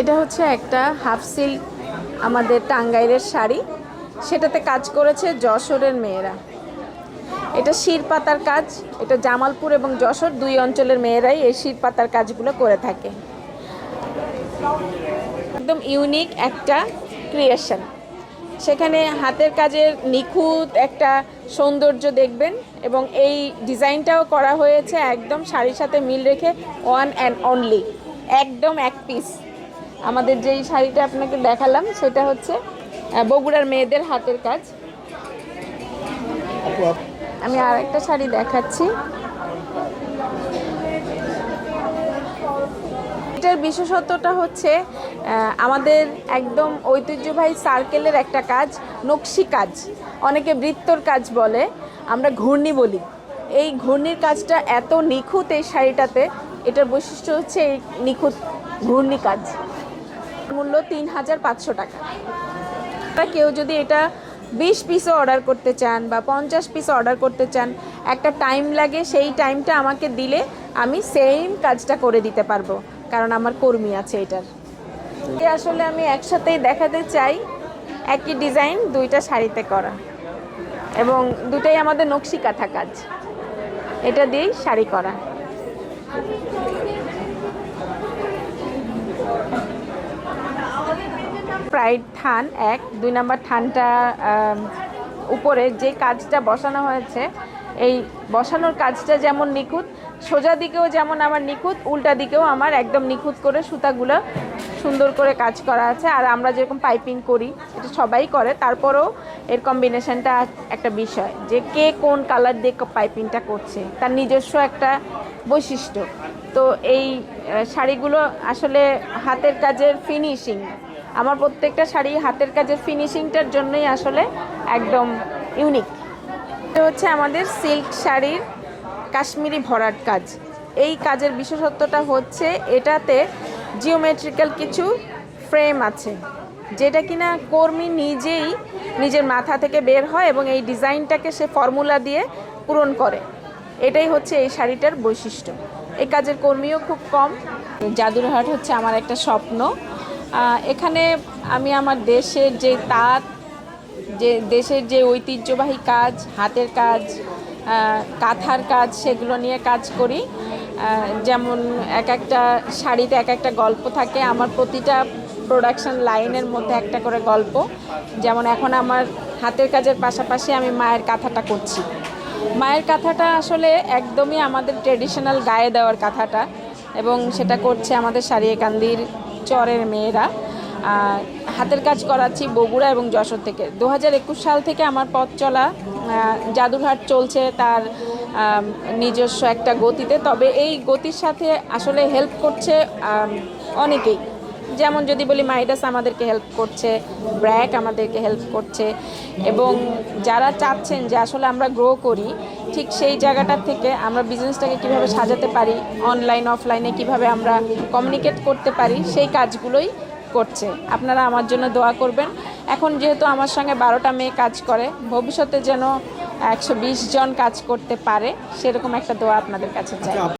এটা হচ্ছে একটা হাফ সিল্ক আমাদের টাঙ্গাইলের শাড়ি। সেটাতে কাজ করেছে যশোরের মেয়েরা। এটা শির পাতার কাজ। এটা জামালপুর এবং যশোর দুই অঞ্চলের মেয়েরাই এই শির পাতার কাজগুলো করে থাকে। একদম ইউনিক একটা ক্রিয়েশন সেখানে হাতের কাজের নিখুঁত একটা সৌন্দর্য দেখবেন এবং এই ডিজাইনটাও করা হয়েছে একদম শাড়ির সাথে মিল রেখে ওয়ান অ্যান্ড অনলি একদম এক পিস আমাদের যেই শাড়িটা আপনাকে দেখালাম, সেটা হচ্ছে বগুড়ার মেয়েদের হাতের কাজ। আমি আর একটা শাড়ি দেখাচ্ছি। এটার বিশেষত্বটা হচ্ছে আমাদের একদম ঐতিহ্যবাহী সার্কেলের একটা কাজ, নকশি কাজ। অনেকে বৃত্তর কাজ বলে, আমরা ঘূর্ণি বলি। এই ঘূর্ণির কাজটা এত নিখুঁত এই শাড়িটাতে, এটার বৈশিষ্ট্য হচ্ছে এই নিখুঁত ঘূর্ণি কাজ। মূল্য তিন হাজার পাঁচশো টাকা। কেউ যদি এটা বিশ পিসও অর্ডার করতে চান বা পঞ্চাশ পিস অর্ডার করতে চান, একটা টাইম লাগে, সেই টাইমটা আমাকে দিলে আমি সেম কাজটা করে দিতে পারব, কারণ আমার কর্মী আছে এটার। এটা আসলে আমি একসাথেই দেখাতে চাই, একই ডিজাইন দুইটা শাড়িতে করা। এবং দুটাই আমাদের নকশি কাঁথা কাজ। এটা দিয়েই শাড়ি করা। প্রাইড থান এক, দুই নাম্বার থানটা উপরে যে কাজটা বসানো হয়েছে, এই বসানোর কাজটা যেমন নিখুঁত, সোজা দিকেও যেমন আমার নিখুঁত, উল্টা দিকেও আমার একদম নিখুঁত করে সুতাগুলো সুন্দর করে কাজ করা আছে। আর আমরা যেরকম পাইপিং করি, এটা সবাই করে। তারপরেও এর কম্বিনেশনটা একটা বিষয় যে কে কোন কালার দিয়ে পাইপিংটা করছে, তার নিজস্ব একটা বৈশিষ্ট্য। তো এই শাড়িগুলো আসলে হাতের কাজের ফিনিশিং আমার প্রত্যেকটা শাড়ি হাতের কাজের ফিনিশিংটার জন্যই আসলে একদম ইউনিক হচ্ছে আমাদের সিল্ক শাড়ির কাশ্মীরি ভরাট কাজ। এই কাজের বিশেষত্বটা হচ্ছে এটাতে জিওমেট্রিক্যাল কিছু ফ্রেম আছে, যেটা কিনা কর্মী নিজেই নিজের মাথা থেকে বের হয় এবং এই ডিজাইনটাকে সে ফর্মুলা দিয়ে পূরণ করে। এটাই হচ্ছে এই শাড়িটার বৈশিষ্ট্য। এই কাজের কর্মীও খুব কম। জাদুরহাট হচ্ছে আমার একটা স্বপ্ন। এখানে আমি আমার দেশের যে তাঁত, যে দেশের যে ঐতিহ্যবাহী কাজ, হাতের কাজ কাঁথার কাজ, সেগুলো নিয়ে কাজ করি। যেমন এক একটা শাড়িতে এক একটা গল্প থাকে, আমার প্রতিটা প্রোডাকশন লাইনের মধ্যে একটা করে গল্প। যেমন এখন আমার হাতের কাজের পাশাপাশি আমি মায়ের কাঁথাটা করছি। মায়ের কাঁথাটা আসলে একদমই আমাদের ট্রেডিশনাল গায়ে দেওয়ার কাঁথাটা এবং সেটা করছে আমাদের সারিয়াকান্দির চরের মেয়েরা। হাতের কাজ করাচ্ছি বগুড়া এবং যশোর থেকে। দু হাজার একুশ সাল থেকে আমার পথ চলা জাদুরহাট চলছে তার নিজস্ব একটা গতিতে। তবে এই গতির সাথে আসলে হেল্প করছে অনেকেই। যেমন যদি বলি মাইডাস আমাদেরকে হেল্প করছে, ব্র্যাক আমাদেরকে হেল্প করছে। এবং যারা চাচ্ছেন যে আসলে আমরা গ্রো করি ঠিক সেই জায়গাটার থেকে আমরা বিজনেসটাকে কীভাবে সাজাতে পারি অনলাইন অফলাইনে কীভাবে আমরা কমিউনিকেট করতে পারি, সেই কাজগুলোই করছে। আপনারা আমার জন্য দোয়া করবেন। এখন যেহেতু আমার সঙ্গে বারোটা মেয়ে কাজ করে, ভবিষ্যতে যেন একশো বিশ জন কাজ করতে পারে, সেরকম একটা দোয়া আপনাদের কাছে চাই।